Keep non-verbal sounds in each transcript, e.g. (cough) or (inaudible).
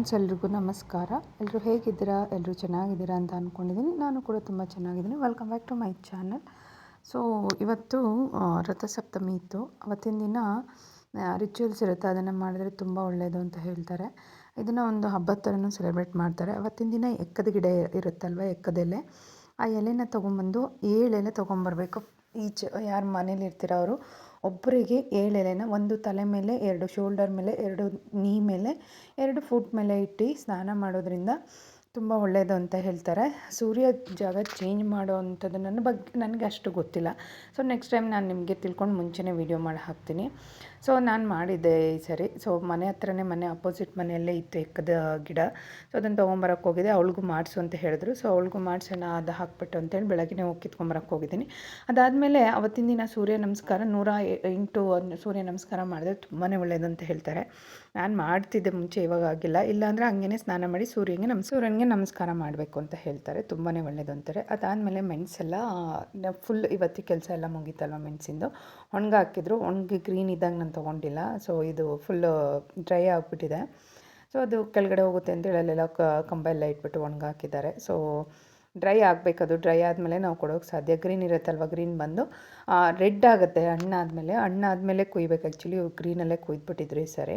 Friends, ಎಲ್ರಿಗೂ ನಮಸ್ಕಾರ. ಎಲ್ಲರೂ ಹೇಗಿದ್ದೀರಾ? ಎಲ್ಲರೂ ಚೆನ್ನಾಗಿದ್ದೀರಾ ಅಂತ ಅಂದ್ಕೊಂಡಿದ್ದೀನಿ ನಾನು ಕೂಡ ತುಂಬ ಚೆನ್ನಾಗಿದ್ದೀನಿ. Welcome back to my channel so ಇವತ್ತು ರಥಸಪ್ತಮಿ ಇತ್ತು. ಅವತ್ತಿನ ದಿನ ರಿಚುವಲ್ಸ್ ಇರುತ್ತೆ. ಅದನ್ನು ಮಾಡಿದ್ರೆ ತುಂಬ ಒಳ್ಳೆಯದು ಅಂತ ಹೇಳ್ತಾರೆ. ಇದನ್ನು ಒಂದು ಹಬ್ಬದ ಥರನೂ ಸೆಲೆಬ್ರೇಟ್ ಮಾಡ್ತಾರೆ. ಅವತ್ತಿನ ದಿನ ಎಕ್ಕದ ಗಿಡ ಇರುತ್ತಲ್ವ? ಎಕ್ಕದೆಲೆ. ಆ ಎಲೆನ ತೊಗೊಂಬಂದು ಏಳೆಲೆ ತೊಗೊಂಬರ್ಬೇಕು ಈಚೆ, ಯಾರು ಮನೇಲಿ ಇರ್ತೀರ ಅವರು? ಒಬ್ಬರಿಗೆ ಏಳು ಒಂದು ತಲೆ ಮೇಲೆ ಎರಡು, ಶೋಲ್ಡರ್ ಮೇಲೆ ಎರಡು, ನೀ ಮೇಲೆ ಎರಡು, ಫುಟ್ ಮೇಲೆ ಇಟ್ಟು ಸ್ನಾನ ಮಾಡೋದ್ರಿಂದ ತುಂಬ ಒಳ್ಳೆಯದು ಅಂತ ಹೇಳ್ತಾರೆ. ಸೂರ್ಯ ಜಾಗ ಚೇಂಜ್ ಮಾಡೋ ಅಂಥದ್ದು ನನ್ನ ಬಗ್ಗೆ ನನಗೆ ಅಷ್ಟು ಗೊತ್ತಿಲ್ಲ. ಸೊ ನೆಕ್ಸ್ಟ್ ಟೈಮ್ ನಾನು ನಿಮಗೆ ತಿಳ್ಕೊಂಡು ಮುಂಚೆನೇ ವೀಡಿಯೋ ಮಾಡಿ ಹಾಕ್ತೀನಿ. ಸೊ ನಾನು ಮಾಡಿದ್ದೆ ಈ ಸರಿ. ಸೊ ಮನೆ ಹತ್ರನೇ ಮನೆ ಅಪೋಸಿಟ್ ಮನೆಯಲ್ಲೇ ಇತ್ತು ಎಕ್ಕದ ಗಿಡ. ಸೊ ಅದನ್ನು ತೊಗೊಂಬರಕ್ಕೆ ಹೋಗಿದ್ದೆ. ಅವಳಿಗೂ ಮಾಡಿಸು ಅಂತ ಹೇಳಿದ್ರು. ಸೊ ಅವಳಿಗೂ ಮಾಡಿಸೋಣ ಅದು ಹಾಕ್ಬಿಟ್ಟು ಅಂತೇಳಿ ಬೆಳಗ್ಗೆ ಹೋಗಿ ಕಿತ್ಕೊಂಬರಕ್ಕೆ ಹೋಗಿದ್ದೀನಿ. ಅದಾದಮೇಲೆ ಅವತ್ತಿನ ದಿನ ಸೂರ್ಯ ನಮಸ್ಕಾರ, ನೂರ ಎಂಟು ಸೂರ್ಯ ನಮಸ್ಕಾರ ಮಾಡಿದ್ರೆ ತುಂಬಾ ಒಳ್ಳೆಯದಂತ ಹೇಳ್ತಾರೆ. ನಾನು ಮಾಡ್ತಿದ್ದೆ ಮುಂಚೆ, ಇವಾಗ ಆಗಿಲ್ಲ. ಇಲ್ಲಾಂದರೆ ಹಂಗೇ ಸ್ನಾನ ಮಾಡಿ ಸೂರ್ಯನಿಗೆ ನಮ್ಮ ಸೂರ್ಯನಿಗೆ ನಮಸ್ಕಾರ ಮಾಡಬೇಕು ಅಂತ ಹೇಳ್ತಾರೆ. ತುಂಬಾ ಒಳ್ಳೆಯದು ಅಂತಾರೆ. ಅದಾದಮೇಲೆ ಮೆಣಸೆಲ್ಲ ಫುಲ್ ಇವತ್ತಿ ಕೆಲಸ ಎಲ್ಲ ಮುಗೀತಲ್ವ ಮೆಣಸಿಂದು. ಒಣಗಾಕಿದ್ರು. ಒಣಗಿ ಗ್ರೀನ್ ಇದ್ದಾಗ ನಾನು ತೊಗೊಂಡಿಲ್ಲ. ಸೊ ಇದು ಫುಲ್ಲು ಡ್ರೈ ಆಗಿಬಿಟ್ಟಿದೆ. ಸೊ ಅದು ಕೆಳಗಡೆ ಹೋಗುತ್ತೆ ಅಂತೇಳಿ ಅಲ್ಲೆಲ್ಲ ಕ ಕಂಬ ಎಲ್ಲ ಇಟ್ಬಿಟ್ಟು ಒಣಗಾಕಿದ್ದಾರೆ. ಸೊ ಡ್ರೈ ಆಗಬೇಕು ಅದು. ಡ್ರೈ ಆದಮೇಲೆ ನಾವು ಕೊಡೋಕ್ಕೆ ಸಾಧ್ಯ. ಗ್ರೀನ್ ಇರುತ್ತಲ್ವ? ಗ್ರೀನ್ ಬಂದು ರೆಡ್ ಆಗುತ್ತೆ. ಹಣ್ಣಾದಮೇಲೆ ಹಣ್ಣಾದಮೇಲೆ ಕುಯ್ಬೇಕು. ಆ್ಯಕ್ಚುಲಿ ಗ್ರೀನಲ್ಲೇ ಕುಯ್ದುಬಿಟ್ಟಿದ್ರು ಈ ಸರಿ.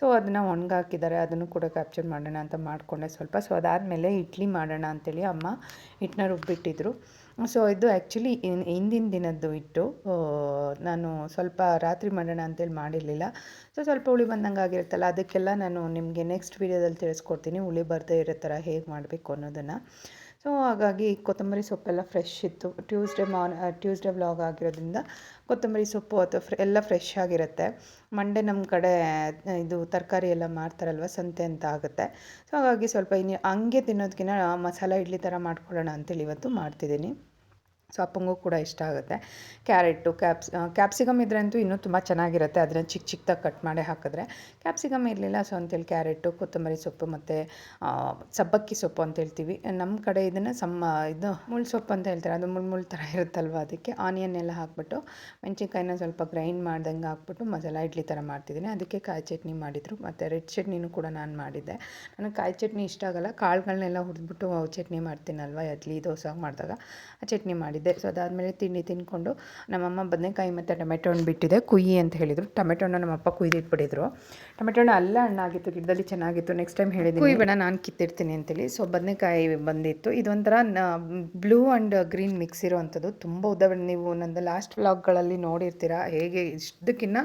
ಸೊ ಅದನ್ನು ಒಣಗಾಕಿದ್ದಾರೆ. ಅದನ್ನು ಕೂಡ ಕ್ಯಾಪ್ಚರ್ ಮಾಡೋಣ ಅಂತ ಮಾಡಿಕೊಂಡೆ ಸ್ವಲ್ಪ. ಸೊ ಅದಾದಮೇಲೆ ಇಡ್ಲಿ ಮಾಡೋಣ ಅಂತೇಳಿ ಅಮ್ಮ ಹಿಟ್ಟನ್ನ ರುಬ್ಬಿಟ್ಟಿದ್ರು. ಸೊ ಇದು ಆ್ಯಕ್ಚುಲಿ ಹಿಂದಿನ ದಿನದ್ದು ಇಟ್ಟು ನಾನು ಸ್ವಲ್ಪ ರಾತ್ರಿ ಮಾಡೋಣ ಅಂತೇಳಿ ಮಾಡಿರಲಿಲ್ಲ. ಸೊ ಸ್ವಲ್ಪ ಹುಳಿ ಬಂದಂಗೆ ಆಗಿರುತ್ತಲ್ಲ, ಅದಕ್ಕೆಲ್ಲ ನಾನು ನಿಮಗೆ ನೆಕ್ಸ್ಟ್ ವೀಡಿಯೋದಲ್ಲಿ ತಿಳಿಸ್ಕೊಡ್ತೀನಿ. ಹುಳಿ ಬರದೇ ಇರೋ ಥರ ಹೇಗೆ ಮಾಡಬೇಕು ಅನ್ನೋದನ್ನು. ಸೊ ಹಾಗಾಗಿ ಕೊತ್ತಂಬರಿ ಸೊಪ್ಪೆಲ್ಲ ಫ್ರೆಶ್ ಇತ್ತು. ಟ್ಯೂಸ್ಡೇ ಮಾರ್ನ್ ಟ್ಯೂಸ್ಡೇ ವ್ಲಾಗ್ ಆಗಿರೋದ್ರಿಂದ ಕೊತ್ತಂಬರಿ ಸೊಪ್ಪು ಅಥವಾ ಫ್ರೆ ಎಲ್ಲ ಫ್ರೆಶ್ ಆಗಿರುತ್ತೆ. ಮಂಡೇ ನಮ್ಮ ಕಡೆ ಇದು ತರಕಾರಿ ಎಲ್ಲ ಮಾಡ್ತಾರಲ್ವ, ಸಂತೆ ಅಂತ ಆಗುತ್ತೆ. ಸೊ ಹಾಗಾಗಿ ಸ್ವಲ್ಪ ಇನ್ನು ಹಂಗೆ ತಿನ್ನೋದಕ್ಕಿಂತ ಮಸಾಲ, ಇಡ್ಲಿ ಥರ ಮಾಡ್ಕೊಳ್ಳೋಣ ಅಂತೇಳಿ ಇವತ್ತು ಮಾಡ್ತಿದ್ದೀನಿ. ಸೊ ಅಪ್ಪಂಗೂ ಕೂಡ ಇಷ್ಟ ಆಗುತ್ತೆ. ಕ್ಯಾರೆಟು ಕ್ಯಾಪ್ಸ್ ಕ್ಯಾಪ್ಸಿಕಮ್ ಇದ್ರಂತೂ ಇನ್ನೂ ತುಂಬ ಚೆನ್ನಾಗಿರುತ್ತೆ. ಅದನ್ನ ಚಿಕ್ಕ ಚಿಕ್ಕದಾಗಿ ಕಟ್ ಮಾಡಿ ಹಾಕಿದ್ರೆ ಕ್ಯಾಪ್ಸಿಕಮ್ ಇರಲಿಲ್ಲ. ಸೊ ಅಂತೇಳಿ ಕ್ಯಾರೆಟು ಕೊತ್ತಂಬರಿ ಸೊಪ್ಪು ಮತ್ತು ಸಬ್ಬಕ್ಕಿ ಸೊಪ್ಪು ಅಂತ ಹೇಳ್ತೀವಿ. ನಮ್ಮ ಕಡೆ ಇದನ್ನು ಸಮ್ಮ ಇದು ಮುಳ್ಳು ಸೊಪ್ಪು ಅಂತ ಹೇಳ್ತಾರೆ. ಅದು ಮುಳ್ಳು ಮುಳ್ಳು ಥರ ಇರುತ್ತಲ್ವ ಅದಕ್ಕೆ ಆನಿಯನ್ ಎಲ್ಲ ಹಾಕ್ಬಿಟ್ಟು ಮೆಣಸಿನ್ಕಾಯಿನ ಸ್ವಲ್ಪ ಗ್ರೈಂಡ್ ಮಾಡ್ದಂಗೆ ಹಾಕ್ಬಿಟ್ಟು ಮಸಾಲ ಇಡ್ಲಿ ಥರ ಮಾಡ್ತಿದ್ದೀನಿ. ಅದಕ್ಕೆ ಕಾಯಿ ಚಟ್ನಿ ಮಾಡಿದರು. ಮತ್ತು ರೆಡ್ ಚಟ್ನಿನೂ ಕೂಡ ನಾನು ಮಾಡಿದ್ದೆ. ನನಗೆ ಕಾಯಿ ಚಟ್ನಿ ಇಷ್ಟ ಆಗಲ್ಲ. ಕಾಳುಗಳನ್ನೆಲ್ಲ ಹುರಿದ್ಬಿಟ್ಟು ಚಟ್ನಿ ಮಾಡ್ತೀನಲ್ವ, ಇಡ್ಲಿ, ದೋಸೆ ಮಾಡಿದಾಗ ಆ ಚಟ್ನಿ ಮಾಡಿದ್ದೆ. ಸೊ ಅದಾದಮೇಲೆ ತಿಂಡಿ ತಿಂದ್ಕೊಂಡು ನಮ್ಮಮ್ಮ ಬದನೆಕಾಯಿ ಮತ್ತು ಟೊಮೆಟೊ ಹಣ್ಣು ಬಿಟ್ಟಿದೆ. ಕುಯ್ಯಿ ಅಂತ ಹೇಳಿದರು. ಟೊಮೆಟೊ ಹಣ್ಣು ನಮ್ಮಪ್ಪ ಕುಯ್ದಿಟ್ಬಿಟ್ಟಿದ್ರು ಟೊಮೆಟೊ ಹಣ್ಣು ಅಲ್ಲ ಹಣ್ಣಾಗಿತ್ತು, ಗಿಡದಲ್ಲಿ ಚೆನ್ನಾಗಿತ್ತು. ನೆಕ್ಸ್ಟ್ ಟೈಮ್ ಹೇಳಿದ್ದೀನಿ. ಕುಯ್ಬೇಡ, ನಾನು ಕಿತ್ತಿರ್ತೀನಿ ಅಂತೇಳಿ. ಸೊ ಬದನೆಕಾಯಿ ಬಂದಿತ್ತು. ಇದೊಂಥರ ಬ್ಲೂ ಆ್ಯಂಡ್ ಗ್ರೀನ್ ಮಿಕ್ಸ್ ಇರೋವಂಥದ್ದು ತುಂಬ ಉದ್ದ ನೀವು ನಂದು ಲಾಸ್ಟ್ ವ್ಲಾಗ್ಗಳಲ್ಲಿ ನೋಡಿರ್ತೀರ. ಹೇಗೆ ಇಷ್ಟಕ್ಕಿಂತ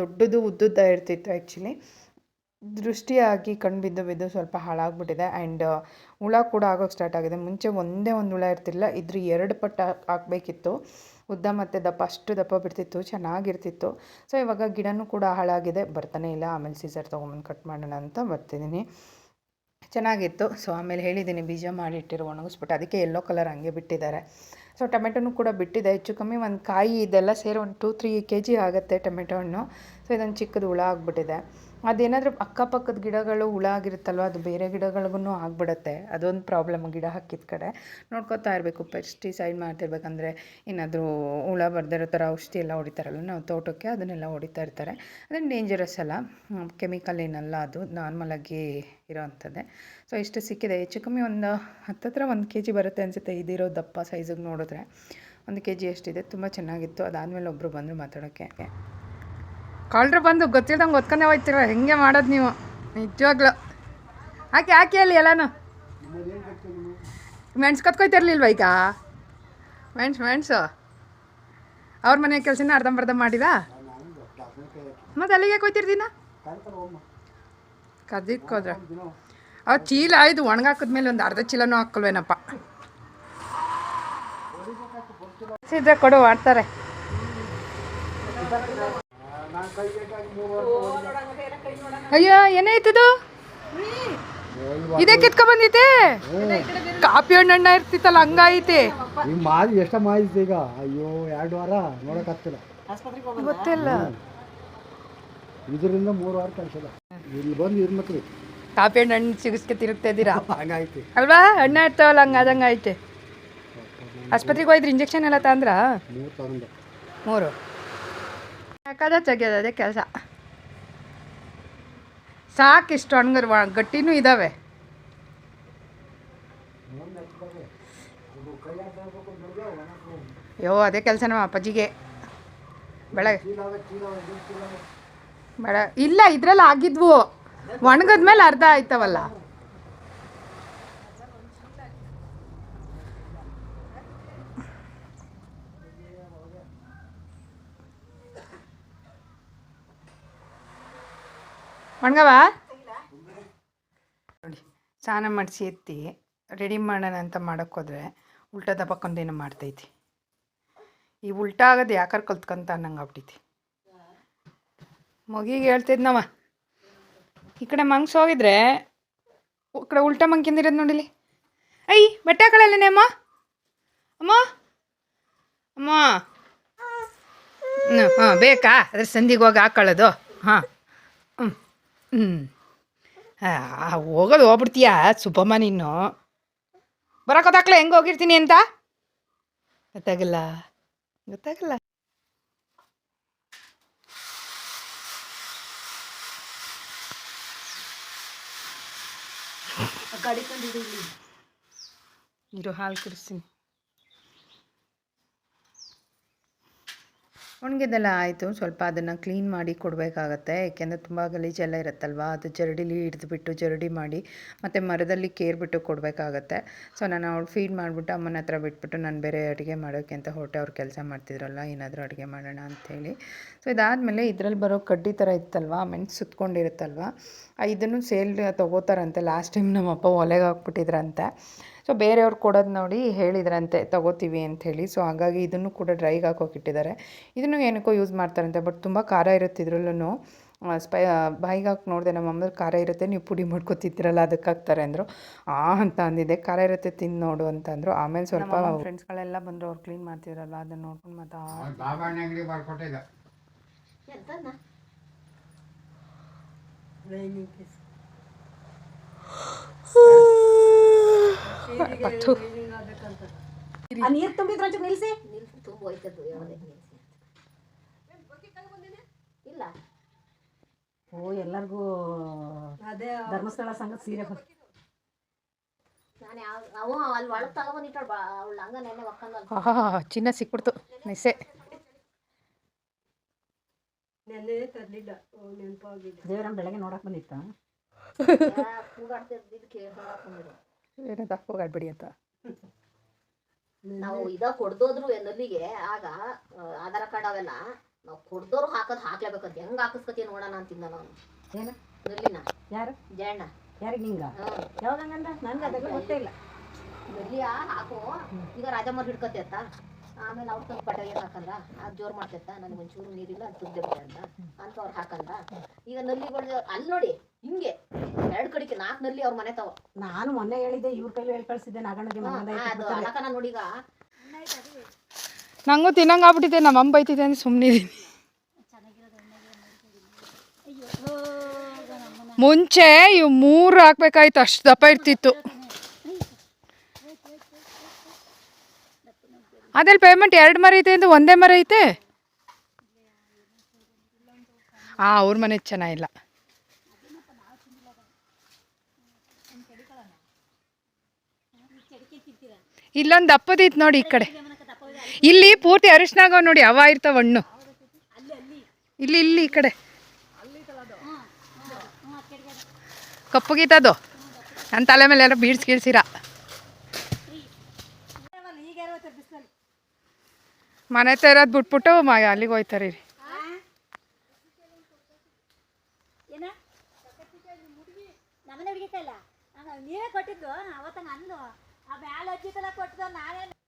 ದೊಡ್ಡದು, ಉದ್ದುದ್ದ ಇರ್ತಿತ್ತು ಆ್ಯಕ್ಚುಲಿ ದೃಷ್ಟಿಯಾಗಿ ಕಣ್ಣು ಬಿದ್ದು ಬಿದ್ದು ಸ್ವಲ್ಪ ಹಾಳಾಗ್ಬಿಟ್ಟಿದೆ. ಆ್ಯಂಡ್ ಹುಳ ಕೂಡ ಆಗೋಕ್ಕೆ ಸ್ಟಾರ್ಟ್ ಆಗಿದೆ. ಮುಂಚೆ ಒಂದೇ ಒಂದು ಹುಳ ಇರ್ತಿಲ್ಲ ಇದ್ರ ಎರಡು ಪಟ್ಟು ಹಾಕಬೇಕಿತ್ತು. ಉದ್ದ ಮತ್ತು ದಪ್ಪ, ಅಷ್ಟು ದಪ್ಪ ಬಿಡ್ತಿತ್ತು, ಚೆನ್ನಾಗಿರ್ತಿತ್ತು. ಸೊ ಇವಾಗ ಗಿಡನೂ ಕೂಡ ಹಾಳಾಗಿದೆ. ಬರ್ತಾನೆ ಇಲ್ಲ, ಆಮೇಲೆ ಸೀಸರ್ ತೊಗೊಂಬಂದು ಕಟ್ ಮಾಡೋಣ ಅಂತ ಬರ್ತಿದ್ದೀನಿ. ಚೆನ್ನಾಗಿತ್ತು. ಸೊ ಆಮೇಲೆ ಹೇಳಿದ್ದೀನಿ ಬೀಜ ಮಾಡಿಟ್ಟಿರೋ, ಒಣಗಿಸ್ಬಿಟ್ಟು. ಅದಕ್ಕೆ ಎಲ್ಲೋ ಕಲರ್ ಹಂಗೆ ಬಿಟ್ಟಿದ್ದಾರೆ. ಸೊ ಟೊಮೆಟೊನು ಕೂಡ ಬಿಟ್ಟಿದೆ. ಹೆಚ್ಚು ಕಮ್ಮಿ ಒಂದು ಕಾಯಿ ಇದೆಲ್ಲ ಸೇರಿ ಒಂದು ಟೂ ತ್ರೀ ಕೆ ಜಿ ಆಗುತ್ತೆ ಟೊಮೆಟೊ ಹಣ್ಣು. ಸೊ ಇದೊಂದು ಚಿಕ್ಕದು ಹುಳ ಆಗಿಬಿಟ್ಟಿದೆ. ಅದೇನಾದರೂ ಅಕ್ಕಪಕ್ಕದ ಗಿಡಗಳು ಹುಳ ಆಗಿರುತ್ತಲ್ವ, ಅದು ಬೇರೆ ಗಿಡಗಳಿಗೂ ಆಗ್ಬಿಡುತ್ತೆ. ಅದೊಂದು ಪ್ರಾಬ್ಲಮ್ ಗಿಡ ಹಾಕಿದ ಕಡೆ. ನೋಡ್ಕೊತಾ ಇರಬೇಕು ಪೆಸ್ಟಿಸೈಡ್ ಮಾಡ್ತಿರ್ಬೇಕಂದ್ರೆ ಏನಾದರೂ ಹುಳ ಬರ್ದಿರೋ ಥರ ಔಷಧಿ ಎಲ್ಲ ಹೊಡಿತಾರಲ್ಲ, ನಾವು ತೋಟಕ್ಕೆ ಅದನ್ನೆಲ್ಲ ಹೊಡಿತಾ ಇರ್ತಾರೆ. ಅದೇನು ಡೇಂಜರಸ್ ಅಲ್ಲ. ಕೆಮಿಕಲ್ ಏನಲ್ಲ ಅದು ನಾರ್ಮಲಾಗಿ ಇರೋವಂಥದ್ದೇ ಸೊ ಇಷ್ಟು ಸಿಕ್ಕಿದೆ. ಹೆಚ್ಚು ಕಮ್ಮಿ ಒಂದು ಹತ್ತತ್ರ ಒಂದು ಕೆ ಜಿ ಬರುತ್ತೆ ಅನಿಸುತ್ತೆ. ಇದಿರೋ ದಪ್ಪ ಸೈಜಿಗೆ ನೋಡಿದ್ರೆ. ಒಂದು ಕೆ ಜಿ ಅಷ್ಟಿದೆ. ತುಂಬ ಚೆನ್ನಾಗಿತ್ತು. ಅದಾದಮೇಲೆ ಒಬ್ಬರು ಬಂದರು ಮಾತಾಡೋಕ್ಕೆ ಕಳ್ರು ಬಂದು ಗೊತ್ತಿಲ್ದಂಗೆ ಒತ್ಕೊಂಡೇ ಹೋಯ್ತಿರ, ಹೆಂಗೆ ಮಾಡೋದು ನೀವು? ನಿಜವಾಗ್ಲು. ಹಾಕಿ ಹಾಕಿ ಅಲ್ಲಿ ಎಲ್ಲಾನು? ಮೆಣ್ಸು ಕತ್ಕೊಯ್ತಿರ್ಲಿಲ್ವ ಈಗ? ಮೆಣ್ಸು ಮೆಣ್ಸು. ಅವ್ರ ಮನೆ ಕೆಲಸನ ಅರ್ಧಂಬರ್ಧ ಮಾಡಿದ? ಮತ್ತೆ ಅಲ್ಲಿಗೆ ಕೊಯ್ತಿರ್ತೀನ ಕದಿಕ್ಕೋದ್ರ ಅವ್ ಚೀಲ ಇದು ಒಣಗಾಕಿದ್ಮೇಲೆ ಒಂದು ಅರ್ಧ ಚೀಲನೂ ಹಾಕಲ್ವೇನಪ್ಪ ಇದ್ರೆ ಕೊಡು ಮಾಡ್ತಾರೆ ಅಯ್ಯೋ ಏನಾಯ್ತದು ಇದೇ? ಕಿತ್ಕೊ ಬಂದೈತೆ ಕಾಪಿ ಹಣ್ಣಣ್ಣ ಇರ್ತಿತ್ತಲ್ಲ ಹಂಗೈತೆ ಎಷ್ಟ ಮಾಹಿತಿ ಈಗ. ಅಯ್ಯೋ ಎರಡು ವಾರ ನೋಡೋಕ್ಕಾಗ್ತಿಲ್ಲ ಗೊತ್ತಿಲ್ಲ. ಇದರಿಂದ ಮೂರು ವಾರ ಕಳ್ಸಲ್ಲ ಇಲ್ಲಿ. ಬಂದು ಇರ್ಮಕ್ರಿ ಕಾಪಿ ಹಣ್ಣು ಹಣ್ಣು ಸಿಗಿಸ್ಕೆ ತಿರುಗ್ತಾ ಇದ್ದೀರಾ? ಹಂಗಾಯ್ತು. ಅಲ್ವಾ? ಹಣ್ಣು ಇರ್ತಾವಲ್ಲ ಹಂಗೆ ಆದಂಗೆ ಐತೆ ಆಸ್ಪತ್ರೆಗೆ ಹೋಯ್ತು ಇಂಜೆಕ್ಷನ್ ಎಲ್ಲ ತಂದ್ರ? ಮೂರು ತಗೊಂಡೆ ಮೂರು? ಯಾಕದ ತೆಗೆಯೋದೇ ಕೆಲಸ. ಸಾಕಿಷ್ಟು ಹಣ್ಗರ್ ಗಟ್ಟಿನೂ ಇದ್ದಾವೆ ಯೋ, ಅದೇ ಕೆಲಸ ನಮ್ಮ ಅಪ್ಪಾಜಿಗೆ. ಬೆಳಗ್ಗೆ ಬೆಳ, ಇಲ್ಲ, ಇದ್ರಲ್ಲಿ ಆಗಿದ್ವು. ಒಣಗದ್ಮೇಲೆ ಅರ್ಧ ಆಯ್ತವಲ್ಲ. ಒಣಗವ? ನೋಡಿ, ಸ್ನಾನ ಮಾಡಿಸಿ ಎತ್ತಿ ರೆಡಿ ಮಾಡೋಣ ಅಂತ ಮಾಡೋಕ್ಕೋದ್ರೆ ಉಲ್ಟಾ ದಬಕ್ಕೊಂದೇನೋ ಮಾಡ್ತೈತಿ. ಈ ಉಲ್ಟಾ ಆಗೋದು ಯಾಕಾರ ಕಲ್ತ್ಕೊಂತ ಅನ್ನಂಗೆ ಆಗ್ಬಿಟ್ಟೈತಿ ಮಗಿಗೆ ಹೇಳ್ತಿದ್ನವ ಈ ಕಡೆ ಮಂಗ್ಸ್ ಹೋಗಿದ್ರೆ ಈ ಕಡೆ ಉಲ್ಟಾ ಮಂಕಿಂದಿರೋದು ನೋಡಿಲಿ ಐ ಬಟ್ಟೆ ಹಾಕೊಳ್ಳಲ್ಲೇನೆ ಅಮ್ಮ? ಅಮ್ಮ? ಅಮ್ಮ? ಹಾಂ, ಬೇಕಾ? ಅದ್ರ ಸಂದಿಗೆ ಹೋಗಿ ಹಾಕೊಳ್ಳೋದು. ಹಾಂ ಹ್ಞೂ ಹ್ಞೂ ಹೋಗೋದು ಹೋಗ್ಬಿಡ್ತೀಯ? ಸುಬ್ಬಮ್ಮ ನೀನು ಬರೋಕೋದಾಕ್ಲೆ ಹೆಂಗೆ ಹೋಗಿರ್ತೀನಿ ಅಂತ? ಗೊತ್ತಾಗಲ್ಲ. ಗೊತ್ತಾಗಲ್ಲ. ಇರೋ ಹಾಲು ಕುಡಿಸ್ತೀನಿ. ಒಣಗಿದ್ದೆಲ್ಲ ಆಯಿತು. ಸ್ವಲ್ಪ ಅದನ್ನು ಕ್ಲೀನ್ ಮಾಡಿ ಕೊಡಬೇಕಾಗತ್ತೆ. ಏಕೆಂದರೆ ತುಂಬ ಗಲೀಜೆಲ್ಲ ಇರುತ್ತಲ್ವ? ಅದು ಜರಡಿಲಿ ಹಿಡಿದ್ಬಿಟ್ಟು ಜರಡಿ ಮಾಡಿ ಮತ್ತು ಮರದಲ್ಲಿ ಕೇರ್ಬಿಟ್ಟು ಕೊಡಬೇಕಾಗತ್ತೆ. ಸೊ ನಾನು ಅವ್ಳು ಫೀಡ್ ಮಾಡಿಬಿಟ್ಟು ಅಮ್ಮನ ಹತ್ರ ಬಿಟ್ಬಿಟ್ಟು ನಾನು ಬೇರೆ ಅಡುಗೆ ಮಾಡೋಕ್ಕೆ ಅಂತ ಹೊರಟೆ ಅವ್ರು ಕೆಲಸ ಮಾಡ್ತಿದ್ರಲ್ಲ, ಏನಾದರೂ ಅಡುಗೆ ಮಾಡೋಣ ಅಂಥೇಳಿ ಸೊ ಇದಾದಮೇಲೆ ಇದರಲ್ಲಿ ಬರೋ ಕಡ್ಡಿ ಥರ ಇತ್ತಲ್ವ? ಮೆಣಸು ಸುತ್ಕೊಂಡಿರುತ್ತಲ್ವ? ಇದನ್ನು ಸೇಲ್ ತೊಗೋತಾರಂತೆ. ಲಾಸ್ಟ್ ಟೈಮ್ ನಮ್ಮಪ್ಪ ಒಲೆಗೆ ಹಾಕ್ಬಿಟ್ಟಿದ್ರಂತೆ. ಸೊ ಬೇರೆಯವ್ರು ಕೊಡೋದು ನೋಡಿ ಹೇಳಿದ್ರಂತೆ ತಗೋತೀವಿ ಅಂಥೇಳಿ. ಸೊ ಹಾಗಾಗಿ ಇದನ್ನು ಕೂಡ ಡ್ರೈಗೆ ಹಾಕೋಕಿಟ್ಟಿದ್ದಾರೆ. ಇದನ್ನು ಏನಕ್ಕೋ ಯೂಸ್ ಮಾಡ್ತಾರಂತೆ ಬಟ್ ತುಂಬ ಖಾರ ಇರುತ್ತೆ ಇದ್ರಲ್ಲೂ ಸ್ಪೈ ಬಾಯಿಗೆ ಹಾಕಿ ನೋಡಿದೆ ನಮ್ಮ ಅಮ್ಮಲ್ಲಿ ಖಾರ ಇರುತ್ತೆ ನೀವು ಪುಡಿ ಮಾಡ್ಕೊತಿದ್ದೀರಲ್ಲ ಅದಕ್ಕೆ ಹಾಕ್ತಾರೆ ಅಂದರು. ಆ ಅಂತ ಅಂದಿದ್ದೆ. ಖಾರ ಇರುತ್ತೆ ತಿಂದು ನೋಡು ಅಂತಂದರು ಆಮೇಲೆ ಸ್ವಲ್ಪ ಫ್ರೆಂಡ್ಸ್ಗಳೆಲ್ಲ ಬಂದರು ಅವ್ರು ಕ್ಲೀನ್ ಮಾಡ್ತಿದ್ರಲ್ಲ ಅದನ್ನು ನೋಡ್ಕೊಂಡು ಮಾತಾ ಬಾಬಾಣ್ಣ ಅಂಗಡಿ ಬರ್ಕೊಟ್ಟಿದ್ದ ಆ (laughs) ನೀರ್ ತುಂಬಿದ್ರ ನಿಲ್ಸಿ. ಇಲ್ಲ. ಓ ಎಲ್ಲರಿಗೂ ಧರ್ಮಸ್ಥಳ ಸಂಘದ ಸೀರೆ ಬಂತು ನಾನು ಯಾವ ಅವ ಅಲ್ಲಿ ಒಳಗೆ ತಗೊಬಂದಿಟ್ಟಾಳ ಬಾ ಅವಳು ಹಂಗ ನೆನ್ನೆ ಒಕ್ಕಂದ ಆಹಾ ಚಿನ್ನ ಸಿಕ್ಬಿಡ್ತು ನಿಸೆ ದೇವರನ್ನ ಬೆಳಗ್ಗೆ ನೋಡಕ್ ಬಂದಿತ್ತ? ಏನದ ಹೋಗಾಡ್ಬಿಡಿ ಅಂತ. ನಾವು ಇದ ಕೊಡ್ದೋದ್ರು ನಲ್ಲಿಗೆ ಆಗ ಆಧಾರ್ ಕಾರ್ಡ್ ಅವೆಲ್ಲ ನಾವು ಕೊಡ್ದೋರು ಹಾಕದ್ ಹಾಕ್ಲೇಬೇಕಂತ ಹೆಂಗ್ ಹಾಕಿಸ್ಕತಿ ನೋಡೋಣ ಅಂತಿದ್ದ ನಾನು. ಏನ? ನಲ್ಲಿನ ಯಾರು? ಜಯಣ್ಣ. ಯಾರಿಗೆ ನಿಂಗ? ಯಾವ್ದಂಗಂದ ನನ್ಗೆ ಅದಕ್ಕೆ ಗೊತ್ತೇ ಇಲ್ಲ. ನಲ್ಲಿಯ ಹಾಕು. ಈಗ ರಾಜಮ್ಮರ್ ಹಿಡ್ಕತಿ ಅತ್ತ? ಆಮೇಲೆ ಅವ್ರ ತಂದು ಪಟಾಗಿ ಹಾಕಲ್ಲ ಅದು ಜೋರ್ ಮಾಡ್ತೈತ ನನಗೆ ಒಂಚೂರು ನೀರಿಲ್ಲ ಅದು ತುದ್ದೆ ಬಿಡಿ ಅಂತ. ಅಂತ ಅವ್ರು ಹಾಕಲ್ಲ ಈಗ ನಲ್ಲಿಗಳು ಅಲ್ಲಿ ನೋಡಿ ಹಿಂಗೆ ಎರಡ್ ಕಡೆಗೆ ನಾಲ್ಕು ನಲ್ಲಿ ಅವ್ರ ಮನೆ ತಾವ. ನಾನು ಮೊನ್ನೆ ಹೇಳಿದ್ದೆ ಇವ್ರ ಕೈಲಿ ಹೇಳಿ ಕಳ್ಸಿದ್ದೆ ನಾಗಣ್ಣಗೆ ನೋಡಿ ಈಗ. ನಂಗೂ ತಿನ್ನಂಗೆ ಆಗ್ಬಿಟ್ಟಿದೆ ನಮ್ಮ ಅಮ್ಮ ಬೈತಿದೆ ಅಂತ ಸುಮ್ಮನಿದ್ದೀನಿ ಮುಂಚೆ ಇವು ಮೂರು ಹಾಕ್ಬೇಕಾಯ್ತು ಅಷ್ಟು ದಪ್ಪ ಇರ್ತಿತ್ತು. ಅದ್ರಲ್ಲಿ ಪೇಮೆಂಟ್ ಎರಡು ಮರ ಐತೆ ಅಂದ್ರೆ ಒಂದೇ ಮರ ಐತೆ? ಆ, ಅವ್ರ ಮನೆ ಚೆನ್ನಾಗಿಲ್ಲ ಇಲ್ಲೊಂದು ದಪ್ಪದೈತೆ ನೋಡಿ ಈ ಕಡೆ. ಇಲ್ಲಿ ಪೂರ್ತಿ ಅರಿಶಿನಾಗ ನೋಡಿ, ಅವ ಇರ್ತಾವ ಹಣ್ಣು. ಇಲ್ಲಿ ಇಲ್ಲಿ ಈ ಕಡೆ. ಕಪ್ಪಗೀತದು ನನ್ನ ತಲೆ ಮೇಲೆ ಏನೋ ಬೀಡ್ಸ್ ಕೀಳ್ಸಿರ. ಮನೆ ತರೋದು ಬಿಟ್ಬಿಟ್ಟು ಮ ಅಲ್ಲಿಗೆ ಹೋಯ್ತಾರೆ ರೀ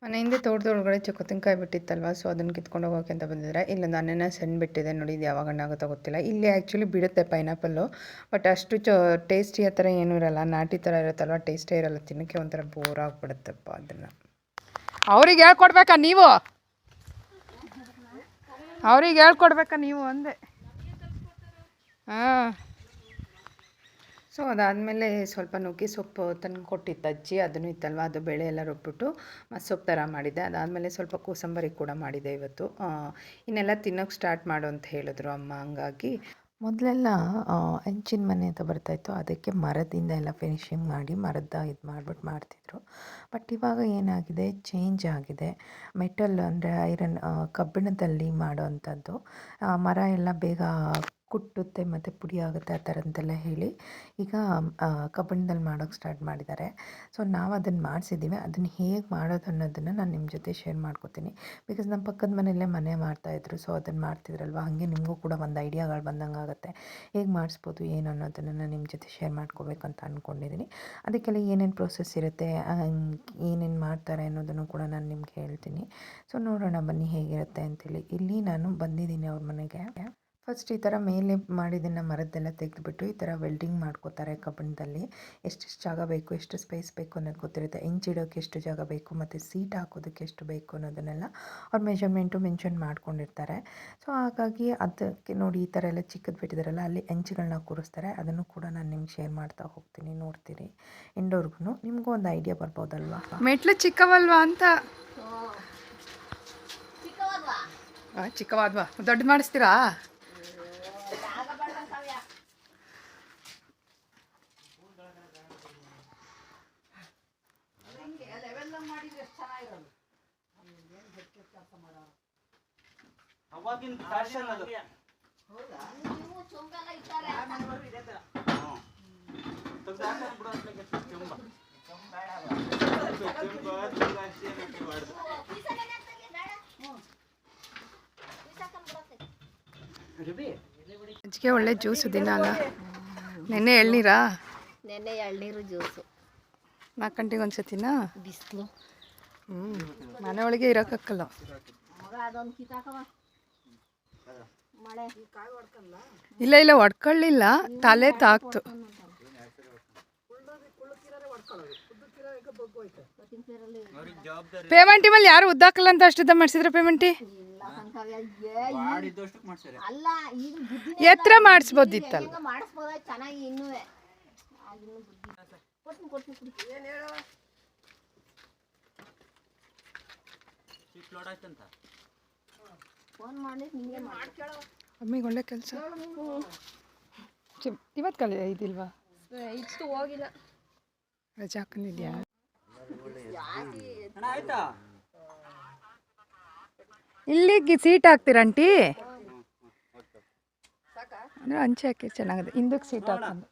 ಮನೆಯಿಂದ ತೋಟದೊಳಗಡೆ ಚೊಕ್ಕತಿನ್ಕಾಯಿ ಬಿಟ್ಟಿತ್ತಲ್ವ? ಸೊ ಅದನ್ನು ಕಿತ್ಕೊಂಡು ಹೋಗೋಕೆ ಅಂತ ಬಂದಿದ್ರೆ ಇಲ್ಲೊಂದು ಅನ್ನನ ಸಣ್ಣ ಬಿಟ್ಟಿದೆ ನೋಡಿ ಇದು ಯಾವಾಗ ಹಣ್ಣಾಗುತ್ತೋ ಗೊತ್ತಿಲ್ಲ. ಇಲ್ಲಿ ಆ್ಯಕ್ಚುಲಿ ಬಿಡುತ್ತೆ ಪೈನಾಪಲ್ಲು ಬಟ್ ಅಷ್ಟು ಚ ಟೇಸ್ಟಿ ಆ ಥರ ಏನೂ ಇರಲ್ಲ. ನಾಟಿ ಥರ ಇರುತ್ತಲ್ವ? ಟೇಸ್ಟೇ ಇರಲ್ಲ. ತಿನ್ನೋಕ್ಕೆ ಒಂಥರ ಬೋರ್ ಆಗಿಬಿಡುತ್ತಪ್ಪ ಅದನ್ನು. ಅವ್ರಿಗೆ ಹೇಳ್ಕೊಡ್ಬೇಕಾ ನೀವು? ಅವ್ರಿಗೆ ಹೇಳ್ಕೊಡ್ಬೇಕಾ ನೀವು ಒಂದೇ. ಹಾಂ. ಸೊ ಅದಾದಮೇಲೆ ಸ್ವಲ್ಪ ನುಗ್ಗಿ ಸೊಪ್ಪು ತಂದು ಕೊಟ್ಟಿತ್ತು ಅಜ್ಜಿ, ಅದನ್ನು ಇತ್ತಲ್ವ, ಅದು ಬೇಳೆ ಎಲ್ಲ ರುಬ್ಬಿಟ್ಟು ಮತ್ತು ಸೊಪ್ಪು ಥರ ಮಾಡಿದ್ದೆ. ಅದಾದಮೇಲೆ ಸ್ವಲ್ಪ ಕೋಸಂಬರಿ ಕೂಡ ಮಾಡಿದೆ ಇವತ್ತು. ಇನ್ನೆಲ್ಲ ತಿನ್ನೋಕೆ ಸ್ಟಾರ್ಟ್ ಮಾಡು ಅಂತ ಹೇಳಿದ್ರು ಅಮ್ಮ, ಹಂಗಾಗಿ. ಮೊದಲೆಲ್ಲ ಹೆಂಚಿನ ಮನೆ ಅಂತ ಬರ್ತಾಯಿತ್ತು ಅದಕ್ಕೆ ಮರದಿಂದ ಎಲ್ಲ ಫಿನಿಶಿಂಗ್ ಮಾಡಿ ಮರದ ಇದು ಮಾಡಿಬಿಟ್ಟು ಮಾಡ್ತಿದ್ರು. ಬಟ್ ಇವಾಗ ಏನಾಗಿದೆ? ಚೇಂಜ್ ಆಗಿದೆ. ಮೆಟಲ್ ಅಂದರೆ ಐರನ್ ಕಬ್ಬಿಣದಲ್ಲಿ ಮಾಡೋ ಅಂಥದ್ದು ಮರ ಎಲ್ಲ ಬೇಗ ಕುಟ್ಟುತ್ತೆ ಮತ್ತು ಪುಡಿ ಆಗುತ್ತೆ ಆ ಥರದ್ದೆಲ್ಲ ಹೇಳಿ ಈಗ ಕಬ್ಬಿಣದಲ್ಲಿ ಮಾಡೋಕ್ಕೆ ಸ್ಟಾರ್ಟ್ ಮಾಡಿದ್ದಾರೆ. ಸೊ ನಾವು ಅದನ್ನು ಮಾಡಿಸಿದ್ದೀವಿ. ಅದನ್ನು ಹೇಗೆ ಮಾಡೋದು ಅನ್ನೋದನ್ನು ನಾನು ನಿಮ್ಮ ಜೊತೆ ಶೇರ್ ಮಾಡ್ಕೋತೀನಿ. ಬಿಕಾಸ್ ನಮ್ಮ ಪಕ್ಕದ ಮನೆಯಲ್ಲೇ ಮನೆ ಮಾಡ್ತಾಯಿದ್ರು ಸೊ ಅದನ್ನು ಮಾಡ್ತಿದ್ರಲ್ವ? ಹಾಗೆ ನಿಮಗೂ ಕೂಡ ಒಂದು ಐಡಿಯಾಗಳು ಬಂದಂಗೆ ಆಗುತ್ತೆ. ಹೇಗೆ ಮಾಡಿಸ್ಬೋದು, ಏನು ಅನ್ನೋದನ್ನು ನಾನು ನಿಮ್ಮ ಜೊತೆ ಶೇರ್ ಮಾಡ್ಕೋಬೇಕು ಅಂತ ಅಂದ್ಕೊಂಡಿದ್ದೀನಿ ಅದಕ್ಕೆಲ್ಲ ಏನೇನು ಪ್ರೋಸೆಸ್ ಇರುತ್ತೆ ಏನೇನು ಮಾಡ್ತಾರೆ ಅನ್ನೋದನ್ನು ಕೂಡ ನಾನು ನಿಮ್ಗೆ ಹೇಳ್ತೀನಿ. ಸೊ ನೋಡೋಣ ಬನ್ನಿ ಹೇಗಿರುತ್ತೆ ಅಂತೇಳಿ. ಇಲ್ಲಿ ನಾನು ಬಂದಿದ್ದೀನಿ ಅವ್ರ ಮನೆಗೆ. ಫಸ್ಟ್ ಈ ಥರ ಮೇಲೆ ಮಾಡಿದ್ದನ್ನು ಮರದ್ದೆಲ್ಲ ತೆಗೆದುಬಿಟ್ಟು ಈ ಥರ ವೆಲ್ಡಿಂಗ್ ಮಾಡ್ಕೋತಾರೆ ಕಬ್ಬಿಣದಲ್ಲಿ. ಎಷ್ಟೆಷ್ಟು ಜಾಗ ಬೇಕು ಎಷ್ಟು ಸ್ಪೇಸ್ ಬೇಕು ಅನ್ನೋದು ಗೊತ್ತಿರುತ್ತೆ. ಇಂಚಿಡೋಕ್ಕೆ ಎಷ್ಟು ಜಾಗ ಬೇಕು ಮತ್ತು ಸೀಟ್ ಹಾಕೋದಕ್ಕೆ ಎಷ್ಟು ಬೇಕು ಅನ್ನೋದನ್ನೆಲ್ಲ ಅವ್ರ ಮೆಷರ್ಮೆಂಟು ಮೆನ್ಷನ್ ಮಾಡ್ಕೊಂಡಿರ್ತಾರೆ. ಸೊ ಹಾಗಾಗಿ ಅದಕ್ಕೆ ನೋಡಿ ಈ ಥರ ಎಲ್ಲ ಚಿಕ್ಕದು ಬಿಟ್ಟಿದ್ದಾರಲ್ಲ ಅಲ್ಲಿ ಹೆಂಚುಗಳನ್ನ ಕೂರಿಸ್ತಾರೆ. ಅದನ್ನು ಕೂಡ ನಾನು ನಿಮ್ಗೆ ಶೇರ್ ಮಾಡ್ತಾ ಹೋಗ್ತೀನಿ ನೋಡ್ತೀರಿ ಇಂಡೋರ್ಗೂ ನಿಮಗೂ ಒಂದು ಐಡಿಯಾ ಬರ್ಬೋದಲ್ವಾ? ಮೆಟ್ಲು ಚಿಕ್ಕವಲ್ವಾ ಅಂತ? ಚಿಕ್ಕವಾದ್ವಾ? ದೊಡ್ಡ ಮಾಡಿಸ್ತೀರಾ? ಅಜ್ಜಿಗೆ ಒಳ್ಳೆ ಜ್ಯೂಸು ದಿನ ಅಲ್ಲ? ನೆನ್ನೆ ಎಳ್ನೀರಾ? ನೆನ್ನೆ ಎಳ್ನೀರು ಜ್ಯೂಸು. ನಾಲ್ಕು ಗಂಟೆಗೆ ಒಂದು ಸತಿನಾ ಬಿಸಿಲು. ಹ್ಞೂ ಮನೆ ಒಳಗೆ ಇರೋಕ್ಕಾಗಲ್ಲ ಮಗ ಅದೊಂದು ಕಿತ್ತಾಕವ ಮಳೆ. ಇಲ್ಲ ಇಲ್ಲ ಒಡ್ಕೊಳ್ಳಿಲ್ಲ. ತಲೆ ತಾಕ್ತು. ಪೇಮೆಂಟಿ ಮೇಲೆ ಯಾರು ಉದ್ದಾಕಲ್ಲ ಅಂತ ಅಷ್ಟುದ್ದ ಮಾಡ್ಸಿದ್ರ ಪೇಮೆಂಟಿ? ಎತ್ತರ ಮಾಡಿಸ್ಬೋದಿತ್ತಲ್ಲ. ಅಮ್ಮಿಗೆ ಒಳ್ಳೆ ಕೆಲಸ. ಇವತ್ತು ಕಲಿ ಇದಿಲ್ವಾ? ಇಷ್ಟು ಹೋಗಿಲ್ಲ. ರಜೆ ಹಾಕೊಂಡಿದ್ಯಾ ಇಲ್ಲಿಗೆ ಸೀಟ್ ಹಾಕ್ತೀರ ಆಂಟಿ? ಅಂದ್ರೆ ಅಂಚೆ ಹಾಕಿ ಚೆನ್ನಾಗಿದೆ. ಹಿಂದಕ್ಕೆ ಸೀಟ್ ಹಾಕೊಂಡು.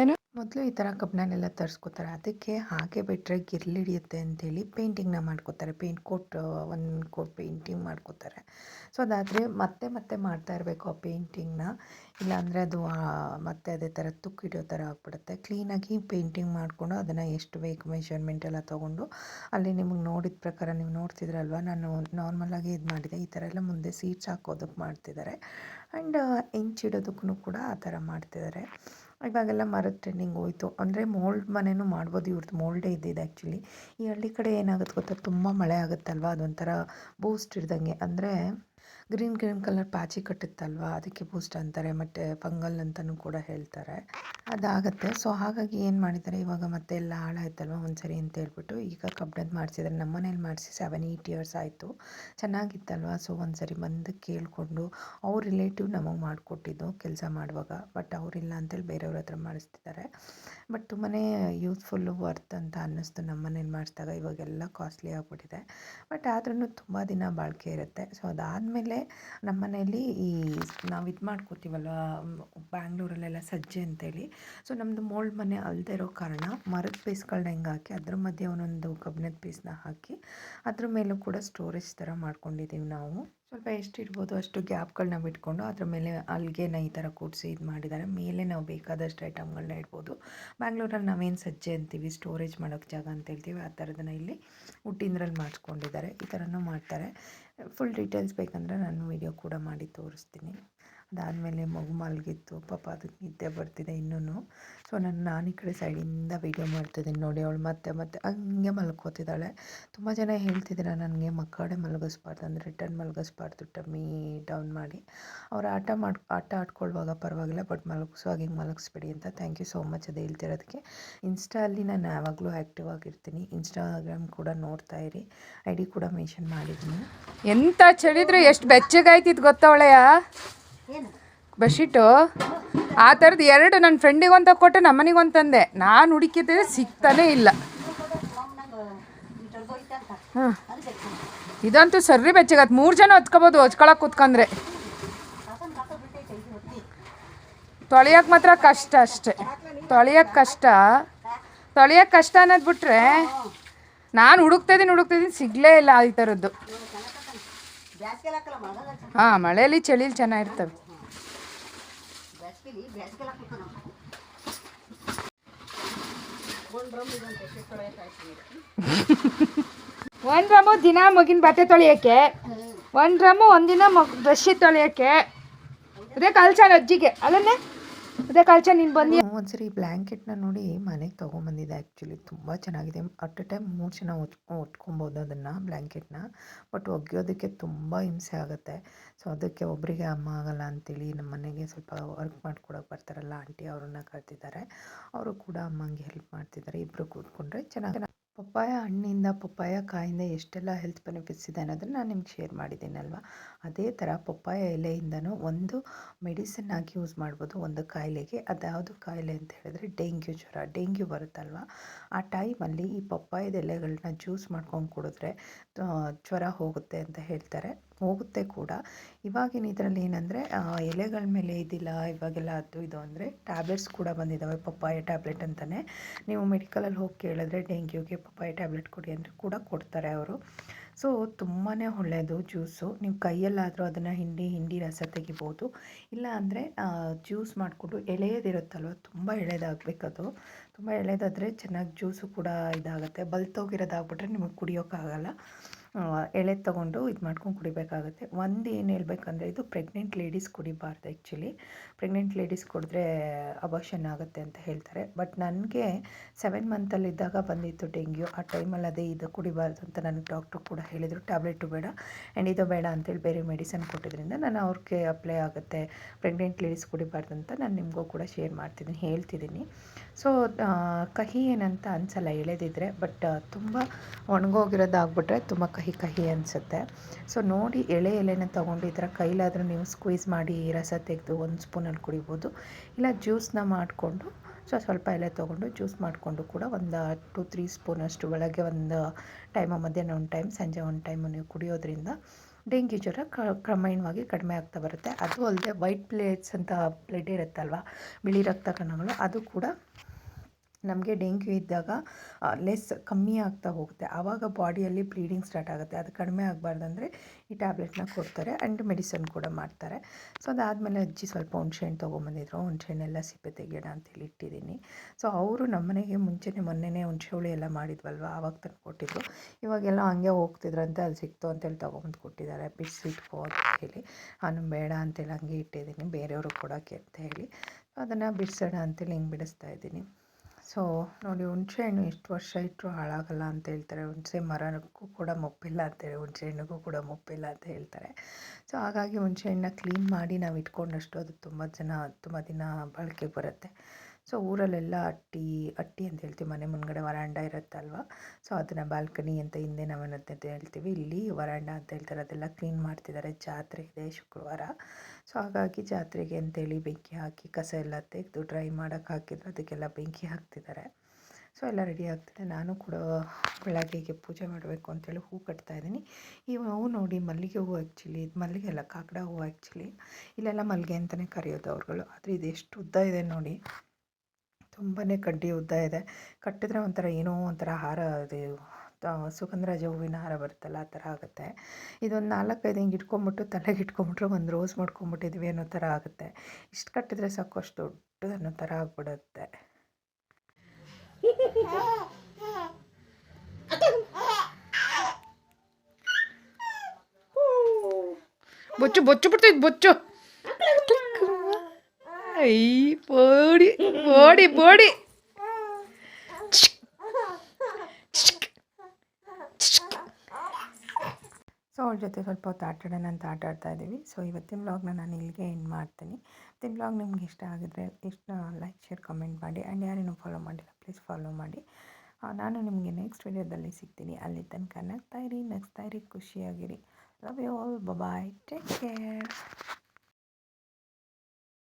ಏನು? ಮೊದಲು ಈ ಥರ ಕಬ್ಬಿಣನೆಲ್ಲ ತರಿಸ್ಕೋತಾರೆ. ಅದಕ್ಕೆ ಹಾಗೆ ಬಿಟ್ಟರೆ ಗಿರ್ಲಿಡಿಯುತ್ತೆ ಅಂತೇಳಿ ಪೇಂಟಿಂಗ್ನ ಮಾಡ್ಕೋತಾರೆ. ಪೇಂಟ್ ಕೋಟ್ ಒಂದು ಕೋಟ್ ಪೇಂಟಿಂಗ್ ಮಾಡ್ಕೋತಾರೆ. ಸೊ ಅದಾದರೆ ಮತ್ತೆ ಮತ್ತೆ ಮಾಡ್ತಾ ಇರಬೇಕು ಆ ಪೇಂಟಿಂಗ್ನ ಇಲ್ಲಾಂದರೆ ಅದು ಮತ್ತೆ ಅದೇ ಥರ ತುಕ್ಕಿಡೋ ಥರ ಆಗ್ಬಿಡುತ್ತೆ. ಕ್ಲೀನಾಗಿ ಪೇಂಟಿಂಗ್ ಮಾಡಿಕೊಂಡು ಅದನ್ನು ಎಷ್ಟು ಬೇಕು ಮೆಷರ್ಮೆಂಟ್ ಎಲ್ಲ ತೊಗೊಂಡು ಅಲ್ಲಿ ನಿಮಗೆ ನೋಡಿದ ಪ್ರಕಾರ ನೀವು ನೋಡ್ತಿದ್ರಲ್ವ? ನಾನು ನಾರ್ಮಲಾಗಿ ಇದು ಮಾಡಿದೆ. ಈ ಥರ ಎಲ್ಲ ಮುಂದೆ ಸೀಟ್ಸ್ ಹಾಕೋದಕ್ಕೆ ಮಾಡ್ತಿದ್ದಾರೆ ಆ್ಯಂಡ್ ಇಂಚಿಡೋದಕ್ಕೂ ಕೂಡ ಆ ಥರ ಮಾಡ್ತಿದ್ದಾರೆ ಇವಾಗೆಲ್ಲ ಮರದ ಟ್ರೆಂಡಿಂಗ್ ಹೋಯಿತು. ಅಂದರೆ ಮೋಲ್ಡ್ ಮನೆಯೂ ಮಾಡ್ಬೋದು ಇವ್ರದ್ದು ಮೋಲ್ಡೇ ಇದ್ದಿದ್ದು ಆ್ಯಕ್ಚುಲಿ ಈ ಹಳ್ಳಿ ಕಡೆ ಏನಾಗುತ್ತೆ ಗೊತ್ತಾ? ತುಂಬ ಮಳೆ ಆಗುತ್ತಲ್ವ? ಅದೊಂಥರ ಬೂಸ್ಟ್ ಇದ್ದಂಗೆ ಅಂದರೆ ಗ್ರೀನ್ ಗ್ರೀನ್ ಕಲರ್ ಪಾಚಿ ಕಟ್ಟುತ್ತಲ್ವ? ಅದಕ್ಕೆ ಬೂಸ್ಟ್ ಅಂತಾರೆ. ಮತ್ತು ಫಂಗಲ್ ಅಂತಲೂ ಕೂಡ ಹೇಳ್ತಾರೆ. ಅದಾಗತ್ತೆ. ಸೊ ಹಾಗಾಗಿ ಏನು ಮಾಡಿದ್ದಾರೆ? ಇವಾಗ ಮತ್ತೆ ಎಲ್ಲ ಹಾಳಾಯ್ತಲ್ವ ಒಂದ್ಸರಿ ಅಂತ ಹೇಳ್ಬಿಟ್ಟು ಈಗ ಕಬ್ಬಿಣದ್ದು ಮಾಡಿಸಿದ್ದಾರೆ. ನಮ್ಮ ಮನೇಲಿ ಮಾಡಿಸಿ ಸೆವೆನ್ ಏಯ್ಟ್ ಇಯರ್ಸ್ ಆಯಿತು. ಚೆನ್ನಾಗಿತ್ತಲ್ವ? ಸೊ ಒಂದ್ಸರಿ ಬಂದು ಕೇಳಿಕೊಂಡು ಅವ್ರ ರಿಲೇಟಿವ್ ನಮಗೆ ಮಾಡಿಕೊಟ್ಟಿದ್ದು ಕೆಲಸ ಮಾಡುವಾಗ. ಬಟ್ ಅವರಿಲ್ಲ ಅಂತೇಳಿ ಬೇರೆಯವ್ರ ಹತ್ರ ಮಾಡಿಸ್ತಿದ್ದಾರೆ. ಬಟ್ ತುಂಬಾ ಯೂಸ್ಫುಲ್ಲು ವರ್ತ್ ಅಂತ ಅನ್ನಿಸ್ತು ನಮ್ಮ ಮನೇಲಿ ಮಾಡಿಸಿದಾಗ. ಇವಾಗೆಲ್ಲ ಕಾಸ್ಟ್ಲಿ ಆಗಿಬಿಟ್ಟಿದೆ. ಬಟ್ ಆದ್ರೂ ತುಂಬ ದಿನ ಬಾಳಿಕೆ ಇರುತ್ತೆ. ಸೊ ಅದಾದಮೇಲೆ ನಮ್ಮ ಮನೆಯಲ್ಲಿ ಈ ನಾವು ಇದು ಮಾಡ್ಕೋತೀವಲ್ವ ಬ್ಯಾಂಗ್ಳೂರಲ್ಲೆಲ್ಲ ಸಜ್ಜೆ ಅಂತೇಳಿ. ಸೊ ನಮ್ಮದು ಮೋಲ್ಡ್ ಮನೆ ಅಲ್ಲದೆ ಇರೋ ಕಾರಣ ಮರದ ಪೀಸ್ಗಳನ್ನ ಹೆಂಗೆ ಹಾಕಿ, ಅದ್ರ ಮಧ್ಯೆ ಒಂದೊಂದು ಕಬ್ಬಿಣದ ಪೀಸ್ನ ಹಾಕಿ, ಅದ್ರ ಮೇಲೂ ಕೂಡ ಸ್ಟೋರೇಜ್ ಥರ ಮಾಡ್ಕೊಂಡಿದ್ದೀವಿ ನಾವು. ಸ್ವಲ್ಪ ಎಷ್ಟು ಇಡ್ಬೋದು ಅಷ್ಟು ಗ್ಯಾಪ್ಗಳನ್ನ ಬಿಟ್ಕೊಂಡು ಅದ್ರ ಮೇಲೆ ಅಲ್ಗೆನ ಈ ಥರ ಕೂಡಿಸಿ ಇದು ಮಾಡಿದ್ದಾರೆ. ಮೇಲೆ ನಾವು ಬೇಕಾದಷ್ಟು ಐಟಮ್ಗಳನ್ನ ಇಡ್ಬೋದು. ಬ್ಯಾಂಗ್ಳೂರಲ್ಲಿ ನಾವೇನು ಸಜ್ಜೆ ಅಂತೀವಿ? ಸ್ಟೋರೇಜ್ ಮಾಡೋಕ್ಕೆ ಜಾಗ ಅಂತ ಹೇಳ್ತೀವಿ. ಆ ಥರದನ್ನ ಇಲ್ಲಿ ಹುಟ್ಟಿಂದ್ರಲ್ಲಿ ಮಾಡಿಸ್ಕೊಂಡಿದ್ದಾರೆ. ಈ ಥರನೂ ಮಾಡ್ತಾರೆ. ಫುಲ್ ಡೀಟೇಲ್ಸ್ ಬೇಕಂದರೆ ನಾನು ವಿಡಿಯೋ ಕೂಡ ಮಾಡಿ ತೋರಿಸ್ತೀನಿ. ಅದಾದಮೇಲೆ ಮಗು ಮಲಗಿತ್ತು, ಪಾಪ ಅದಕ್ಕೆ ನಿದ್ದೆ ಬರ್ತಿದೆ ಇನ್ನೂ ಸೊ ನಾನು ನಾನು ಈ ಕಡೆ ಸೈಡಿಂದ ವೀಡಿಯೋ ಮಾಡ್ತಿದ್ದೀನಿ ನೋಡಿ, ಅವಳು ಮತ್ತೆ ಮತ್ತೆ ಹಂಗೆ ಮಲ್ಕೋತಿದ್ದಾಳೆ. ತುಂಬ ಜನ ಹೇಳ್ತಿದ್ದೀರ ನನಗೆ ಮಕ್ಕಡೆ ಮಲಗಿಸ್ಬಾರ್ದು ಅಂದರೆ ರಿಟರ್ನ್ ಮಲಗಿಸ್ಬಾರ್ದು ಟಮ್ಮಿ ಡೌನ್ ಮಾಡಿ. ಅವ್ರು ಆಟ ಮಾಡಿ, ಆಟ ಆಡ್ಕೊಳ್ಳುವಾಗ ಪರವಾಗಿಲ್ಲ ಬಟ್ ಮಲಗಿಸುವಾಗ ಹಿಂಗೆ ಮಲಗಿಸ್ಬೇಡಿ ಅಂತ ಥ್ಯಾಂಕ್ ಯು ಸೋ ಮಚ್ ಅದು ಹೇಳ್ತಿರೋದಕ್ಕೆ. ಇನ್ಸ್ಟಾ ಅಲ್ಲಿ ನಾನು ಯಾವಾಗಲೂ ಆ್ಯಕ್ಟಿವ್ ಆಗಿರ್ತೀನಿ. ಇನ್ಸ್ಟಾಗ್ರಾಮ್ ಕೂಡ ನೋಡ್ತಾ ಇರಿ. ಐ ಡಿ ಕೂಡ ಮೆನ್ಷನ್ ಮಾಡಿದ್ದೀನಿ. ಎಂತ ಚಳಿದ್ರು ಎಷ್ಟು ಬೆಚ್ಚಗಾಯ್ತಿತ್ತು ಗೊತ್ತವಳೆಯ ಬೆಡ್ಶೀಟು? ಆ ಥರದ್ದು ಎರಡು ನನ್ನ ಫ್ರೆಂಡಿಗೆ ಒಂದು ಕೊಟ್ಟೆ ತಂದೆ. ನಾನು ಹುಡುಕಿದ್ರೆ ಸಿಗ್ತಾನೇ ಇಲ್ಲ. ಹಾಂ. ಇದಂತೂ ಸರ್ರಿ ಬೆಚ್ಚಗತ್ತೆ ಮೂರು ಜನ ಹೊತ್ಕೋಬೋದು ಹೊಚ್ಕೊಳಕ್ಕೆ ಕೂತ್ಕೊಂಡ್ರೆ ತೊಳೆಯೋಕೆ ಮಾತ್ರ ಕಷ್ಟ ಅಷ್ಟೆ. ತೊಳೆಯೋಕ್ಕೆ ಕಷ್ಟ. ತೊಳೆಯೋಕ್ಕೆ ಕಷ್ಟ ಅನ್ನೋದು ಬಿಟ್ರೆ ನಾನು ಹುಡುಕ್ತಿದ್ದೀನಿ ಹುಡುಕ್ತಿದ್ದೀನಿ ಸಿಗಲೇ ಇಲ್ಲ ಈ ಥರದ್ದು. ಹಾಂ ಮಳೆಯಲ್ಲಿ ಚಳಿಲಿ ಚೆನ್ನಾಗಿರ್ತವೆ. ಒಂದು ಡ್ರಮ್ಮು ದಿನ ಮಗಿನ ಬಟ್ಟೆ ತೊಳೆಯೋಕ್ಕೆ ಒಂದು ಡ್ರಮ್ಮು ಒಂದಿನ ಮಗ ಬ್ರಷ್ ತೊಳೆಯೋಕ್ಕೆ ಅದೇ ಕಳ್ಸಣ ಅಜ್ಜಿಗೆ ಅಲ್ಲನ್ನೇ? ಅದೇ ಕಳ್ಸ ನೀನು ಬಂದು ಒಂದ್ಸರಿ ಬ್ಲ್ಯಾಂಕೆಟ್ನ ನೋಡಿ ಮನೆಗೆ ತೊಗೊಂಬಂದಿದ್ದೆ ಆ್ಯಕ್ಚುಲಿ ತುಂಬ ಚೆನ್ನಾಗಿದೆ. ಅಟ್ ಎ ಟೈಮ್ ಮೂರು ಜನ ಉಟ್ ಒಟ್ಕೊಬೋದು ಅದನ್ನು ಬ್ಲ್ಯಾಂಕೆಟ್ನ ಬಟ್ ಒಗೆಯೋದಕ್ಕೆ ತುಂಬ ಹಿಂಸೆ ಆಗುತ್ತೆ. ಸೊ ಅದಕ್ಕೆ ಒಬ್ಬರಿಗೆ ಅಮ್ಮ ಆಗಲ್ಲ ಅಂತೇಳಿ ನಮ್ಮ ಮನೆಗೆ ಸ್ವಲ್ಪ ವರ್ಕ್ ಮಾಡ್ಕೊಡೋಕೆ ಬರ್ತಾರಲ್ಲ, ಆಂಟಿ ಅವ್ರನ್ನ ಕರ್ತಿದ್ದಾರೆ ಅವರು ಕೂಡ ಅಮ್ಮಂಗೆ ಹೆಲ್ಪ್ ಮಾಡ್ತಿದ್ದಾರೆ. ಇಬ್ಬರು ಕೂತ್ಕೊಂಡ್ರೆ ಚೆನ್ನಾಗಿ ಪಪ್ಪಾಯ ಹಣ್ಣಿಂದ ಪಪ್ಪಾಯ ಕಾಯಿಂದ ಎಷ್ಟೆಲ್ಲ ಹೆಲ್ತ್ ಬೆನಿಫಿಟ್ಸ್ ಇದೆ ಅನ್ನೋದನ್ನು ನಾನು ನಿಮ್ಗೆ ಶೇರ್ ಮಾಡಿದ್ದೀನಲ್ವ? ಅದೇ ಥರ ಪಪ್ಪಾಯ ಎಲೆಯಿಂದನೂ ಒಂದು ಮೆಡಿಸಿನ್ ಆಗಿ ಯೂಸ್ ಮಾಡ್ಬೋದು. ಒಂದು ಕಾಯಿಲೆಗೆ. ಅದ್ಯಾವುದು ಕಾಯಿಲೆ ಅಂತ ಹೇಳಿದ್ರೆ ಡೆಂಗ್ಯೂ ಜ್ವರ. ಡೆಂಗ್ಯೂ ಬರುತ್ತಲ್ವ? ಆ ಟೈಮಲ್ಲಿ ಈ ಪಪ್ಪಾಯದ ಎಲೆಗಳನ್ನ ಜ್ಯೂಸ್ ಮಾಡ್ಕೊಂಡು ಕುಡಿದ್ರೆ ಜ್ವರ ಹೋಗುತ್ತೆ ಅಂತ ಹೇಳ್ತಾರೆ. ಹೋಗುತ್ತೆ ಕೂಡ. ಇವಾಗಿನ ಇದರಲ್ಲಿ ಏನಂದರೆ ಎಲೆಗಳ ಮೇಲೆ ಇದಿಲ್ಲ, ಇವಾಗೆಲ್ಲ ಅದು ಇದು ಅಂದರೆ ಟ್ಯಾಬ್ಲೆಟ್ಸ್ ಕೂಡ ಬಂದಿದ್ದಾವೆ ಪಪ್ಪಾಯ ಟ್ಯಾಬ್ಲೆಟ್ ಅಂತಲೇ ನೀವು ಮೆಡಿಕಲಲ್ಲಿ ಹೋಗಿ ಕೇಳಿದ್ರೆ ಡೆಂಗ್ಯೂಗೆ ಪಪ್ಪಾಯ ಟ್ಯಾಬ್ಲೆಟ್ ಕೊಡಿ ಅಂದರೆ ಕೂಡ ಕೊಡ್ತಾರೆ ಅವರು. ಸೊ ತುಂಬಾ ಒಳ್ಳೆಯದು ಜ್ಯೂಸು ನೀವು ಕೈಯಲ್ಲಾದರೂ ಅದನ್ನು ಹಿಂಡಿ ಹಿಂಡಿ ರಸ ತೆಗಿಬೋದು. ಇಲ್ಲ ಅಂದರೆ ಜ್ಯೂಸ್ ಮಾಡಿಕೊಂಡು ಎಳೆಯದಿರುತ್ತಲ್ವ, ತುಂಬ ಎಳೆದಾಗಬೇಕದು. ತುಂಬ ಎಳೆದಾದರೆ ಚೆನ್ನಾಗಿ ಜ್ಯೂಸು ಕೂಡ ಇದಾಗುತ್ತೆ. ಬಲ್ತೋಗಿರೋದಾಗ್ಬಿಟ್ರೆ ನಿಮಗೆ ಕುಡಿಯೋಕ್ಕಾಗಲ್ಲ. ಎಳೆ ತೊಗೊಂಡು ಇದು ಮಾಡ್ಕೊಂಡು ಕುಡಿಬೇಕಾಗುತ್ತೆ. ಒಂದು ಏನು ಹೇಳ್ಬೇಕಂದ್ರೆ ಇದು ಪ್ರೆಗ್ನೆಂಟ್ ಲೇಡೀಸ್ ಕುಡಿಬಾರ್ದು ಆ್ಯಕ್ಚುಲಿ ಪ್ರೆಗ್ನೆಂಟ್ ಲೇಡೀಸ್ ಕುಡಿದ್ರೆ ಅಬಾಷನ್ ಆಗುತ್ತೆ ಅಂತ ಹೇಳ್ತಾರೆ. ಬಟ್ ನನಗೆ ಸೆವೆನ್ ಮಂತಲ್ಲಿದ್ದಾಗ ಬಂದಿತ್ತು ಡೆಂಗ್ಯೂ ಆ ಟೈಮಲ್ಲಿ ಅದೇ ಇದು ಕುಡಿಬಾರ್ದು ಅಂತ ನನಗೆ ಡಾಕ್ಟ್ರು ಕೂಡ ಹೇಳಿದರು. ಟ್ಯಾಬ್ಲೆಟು ಬೇಡ. ಆ್ಯಂಡ್ ಇದು ಬೇಡ ಅಂತೇಳಿ ಬೇರೆ ಮೆಡಿಸನ್ ಕೊಟ್ಟಿದ್ದರಿಂದ ನಾನು ಅವ್ರಿಗೆ ಅಪ್ಲೈ ಆಗುತ್ತೆ. ಪ್ರೆಗ್ನೆಂಟ್ ಲೇಡೀಸ್ ಕುಡಿಬಾರ್ದು ಅಂತ ನಾನು ನಿಮಗೂ ಕೂಡ ಶೇರ್ ಮಾಡ್ತಿದ್ದೀನಿ, ಹೇಳ್ತಿದ್ದೀನಿ. ಸೊ ಕಹಿ ಏನಂತ ಅನಿಸಲ್ಲ, ಎಳೆದಿದ್ರೆ. ಬಟ್ ತುಂಬ ಒಣಗೋಗಿರೋದಾಗ್ಬಿಟ್ರೆ ತುಂಬ ಕಹಿ ಕಹಿ ಅನಿಸುತ್ತೆ. ಸೊ ನೋಡಿ ಎಳೆ ಎಲೆನ ತೊಗೊಂಡಿದ್ರೆ ಕೈಲಾದರೂ ನೀವು ಸ್ಕ್ವೀಸ್ ಮಾಡಿ ರಸ ತೆಗೆದು ಒಂದು ಸ್ಪೂನಲ್ಲಿ ಕುಡಿಬೋದು. ಇಲ್ಲ, ಜ್ಯೂಸ್ನ ಮಾಡಿಕೊಂಡು, ಸೊ ಸ್ವಲ್ಪ ಎಲೆ ತೊಗೊಂಡು ಜ್ಯೂಸ್ ಮಾಡಿಕೊಂಡು ಕೂಡ ಒಂದು ಟು ತ್ರೀ ಸ್ಪೂನಷ್ಟು ಬೆಳಗ್ಗೆ ಒಂದು ಟೈಮು, ಮಧ್ಯಾಹ್ನ ಒಂದು ಟೈಮ್, ಸಂಜೆ ಒಂದು ಟೈಮು ನೀವು ಕುಡಿಯೋದ್ರಿಂದ ಡೆಂಗ್ಯೂ ಜ್ವರ ಕ್ರಮೇಣವಾಗಿ ಕಡಿಮೆ ಆಗ್ತಾ ಬರುತ್ತೆ. ಅದು ಅಲ್ಲದೆ ವೈಟ್ ಪ್ಲೇಟ್ಸ್ ಅಂತ ಬ್ಲಡ್ ಇರುತ್ತಲ್ವ, ಬಿಳಿ ರಕ್ತ ಕಣಗಳು, ಅದು ಕೂಡ ನಮಗೆ ಡೆಂಗ್ಯೂ ಇದ್ದಾಗ ಲೆಸ್ ಕಮ್ಮಿ ಆಗ್ತಾ ಹೋಗುತ್ತೆ. ಆವಾಗ ಬಾಡಿಯಲ್ಲಿ ಬ್ಲೀಡಿಂಗ್ ಸ್ಟಾರ್ಟ್ ಆಗುತ್ತೆ. ಅದು ಕಡಿಮೆ ಆಗಬಾರ್ದಂದ್ರೆ ಈ ಟ್ಯಾಬ್ಲೆಟ್ನ ಕೊಡ್ತಾರೆ ಆ್ಯಂಡ್ ಮೆಡಿಸನ್ ಕೂಡ ಮಾಡ್ತಾರೆ. ಸೊ ಅದಾದಮೇಲೆ ಅಜ್ಜಿ ಸ್ವಲ್ಪ ಹುಣ್ಸೆಹಣ್ಣು ತೊಗೊಂಬಂದಿದ್ರು. ಹುಣ್ಸೆಹಣ್ಣೆಲ್ಲ ಸಿಪ್ಪೆ ತೆಗಿಯೋಣ ಅಂತೇಳಿ ಇಟ್ಟಿದ್ದೀನಿ. ಸೊ ಅವರು ನಮ್ಮನೆಗೆ ಮುಂಚೆನೇ ಮೊನ್ನೆನೇ ಹುಣ್ಸೆ ಹುಳಿ ಎಲ್ಲ ಮಾಡಿದ್ವಲ್ವ? ಆವಾಗ ತಂದು ಕೊಟ್ಟಿದ್ರು. ಇವಾಗೆಲ್ಲ ಹಂಗೆ ಹೋಗ್ತಿದ್ರಂತೆ, ಅಲ್ಲಿ ಸಿಕ್ತು ಅಂತೇಳಿ ತೊಗೊಂಬಂದು ಕೊಟ್ಟಿದ್ದಾರೆ. ಬಿಡಿಸಿಟ್ಕೋ ಅಂತ ಹೇಳಿ. ನಾನು ಬೇಡ ಅಂತೇಳಿ ಹಂಗೆ ಇಟ್ಟಿದ್ದೀನಿ. ಬೇರೆಯವರು ಕೊಡೋಕ್ಕೆ ಅಂತ ಹೇಳಿ. ಅದನ್ನು ಬಿಡಿಸೋಣ ಅಂತೇಳಿ ಹಿಂಗೆ ಬಿಡಿಸ್ತಾ ಇದ್ದೀನಿ. ಸೊ ನೋಡಿ ಹುಣಸೆ ಹಣ್ಣು ಎಷ್ಟು ವರ್ಷ ಇಟ್ಟರೂ ಹಾಳಾಗಲ್ಲ ಅಂತ ಹೇಳ್ತಾರೆ. ಹುಣಸೆ ಮರಕ್ಕೂ ಕೂಡ ಮುಪ್ಪಿಲ್ಲ ಅಂತೇಳಿ ಹುಣಸೆ ಹಣ್ಣಿಗೂ ಕೂಡ ಮುಪ್ಪಿಲ್ಲ ಅಂತ ಹೇಳ್ತಾರೆ. ಸೊ ಹಾಗಾಗಿ ಹುಣಸೆ ಹಣ್ಣನ್ನ ಕ್ಲೀನ್ ಮಾಡಿ ನಾವು ಇಟ್ಕೊಂಡಷ್ಟು ಅದು ತುಂಬ ಜನ ತುಂಬ ದಿನ ಬಾಳಿಕೆ ಬರುತ್ತೆ. ಸೊ ಊರಲ್ಲೆಲ್ಲ ಅಟ್ಟಿ ಅಟ್ಟಿ ಅಂತ ಹೇಳ್ತೀವಿ. ಮನೆ ಮುಂದ್ಗಡೆ ವರಾಂಡ ಇರುತ್ತಲ್ವ? ಸೊ ಅದನ್ನು ಬಾಲ್ಕನಿ ಅಂತ ಹಿಂದೆ ನಾವೇನಂತ ಹೇಳ್ತೀವಿ. ಇಲ್ಲಿ ವರಾಂಡ ಅಂತ ಹೇಳ್ತಾರೆ. ಅದೆಲ್ಲ ಕ್ಲೀನ್ ಮಾಡ್ತಿದ್ದಾರೆ. ಜಾತ್ರೆ ಇದೆ ಶುಕ್ರವಾರ. ಸೊ ಹಾಗಾಗಿ ಜಾತ್ರೆಗೆ ಅಂತೇಳಿ ಬೆಂಕಿ ಹಾಕಿ ಕಸ ಎಲ್ಲ ತೆಗೆದು ಡ್ರೈ ಮಾಡೋಕ್ಕೆ ಹಾಕಿದ್ರು. ಅದಕ್ಕೆಲ್ಲ ಬೆಂಕಿ ಹಾಕ್ತಿದ್ದಾರೆ. ಸೊ ಎಲ್ಲ ರೆಡಿ ಆಗ್ತಿದೆ. ನಾನು ಕೂಡ ಬೆಳಗ್ಗೆಗೆ ಪೂಜೆ ಮಾಡಬೇಕು ಅಂತೇಳಿ ಹೂ ಕಟ್ತಾ ಇದ್ದೀನಿ. ಈ ಹೂವು ನೋಡಿ ಮಲ್ಲಿಗೆ ಹೂವು ಆ್ಯಕ್ಚುಲಿ ಇದು ಮಲ್ಲಿಗೆ ಅಲ್ಲ, ಕಾಕಡ ಹೂವು ಆ್ಯಕ್ಚುಲಿ ಇಲ್ಲೆಲ್ಲ ಮಲ್ಲಿಗೆ ಅಂತಲೇ ಕರೆಯೋದು ಅವ್ರುಗಳು. ಆದರೆ ಇದು ಎಷ್ಟು ಉದ್ದ ಇದೆ ನೋಡಿ. ತುಂಬಾ ಕಡ್ಡಿ ಉದ್ದ ಇದೆ. ಕಟ್ಟಿದ್ರೆ ಒಂಥರ ಏನೋ ಒಂಥರ ಹಾರ ಅದು ಸುಗಂಧರಾಜ ಹೂವಿನ ಹಾರ ಬರುತ್ತಲ್ಲ, ಆ ಥರ ಆಗುತ್ತೆ. ಇದೊಂದು ನಾಲ್ಕೈದು ಹಿಂಗೆ ಇಟ್ಕೊಂಬಿಟ್ಟು ತಲೆಗೆ ಇಟ್ಕೊಂಬಿಟ್ರೆ ಒಂದು ರೋಸ್ ಮಾಡ್ಕೊಂಬಿಟ್ಟಿದ್ವಿ ಅನ್ನೋ ಥರ ಆಗುತ್ತೆ. ಇಷ್ಟು ಕಟ್ಟಿದ್ರೆ ಸಾಕು, ಅಷ್ಟು ದೊಡ್ಡದು ಅನ್ನೋ ಥರ ಆಗ್ಬಿಡುತ್ತೆ. ಬೊಚ್ಚು ಬೊಚ್ಚು ಬಿಡ್ತೈತೆ ಬೊಚ್ಚು. ಐ ಬೋಡಿ ಬೋಡಿ ಬೋಡಿ ಸೊ ಅವ್ರ ಜೊತೆ ಸ್ವಲ್ಪ ಹೊತ್ತು ಆಟಾಡೋಣ ಅಂತ ಆಟ ಆಡ್ತಾ ಇದ್ದೀವಿ. ಸೊ ಇವತ್ತಿನ ವ್ಲಾಗ್ನ ನಾನು ಇಲ್ಲಿಗೆ ಎಂಡ್ ಮಾಡ್ತೀನಿ. ಇವತ್ತಿನ ವ್ಲಾಗ್ ನಿಮ್ಗೆ ಇಷ್ಟ ಆಗಿದ್ರೆ ಇಷ್ಟ ಲೈಕ್ ಶೇರ್ ಕಮೆಂಟ್ ಮಾಡಿ. ಆ್ಯಂಡ್ ಯಾರೇನು ಫಾಲೋ ಮಾಡಿಲ್ಲ ಪ್ಲೀಸ್ ಫಾಲೋ ಮಾಡಿ. ನಾನು ನಿಮಗೆ ನೆಕ್ಸ್ಟ್ ವಿಡಿಯೋದಲ್ಲಿ ಸಿಗ್ತೀನಿ. ಅಲ್ಲಿ ತನಕ ನಗ್ತಾ ಇರಿ ನಗ್ತಾ ಇರಿ, ಖುಷಿಯಾಗಿರಿ. Love you all bye take care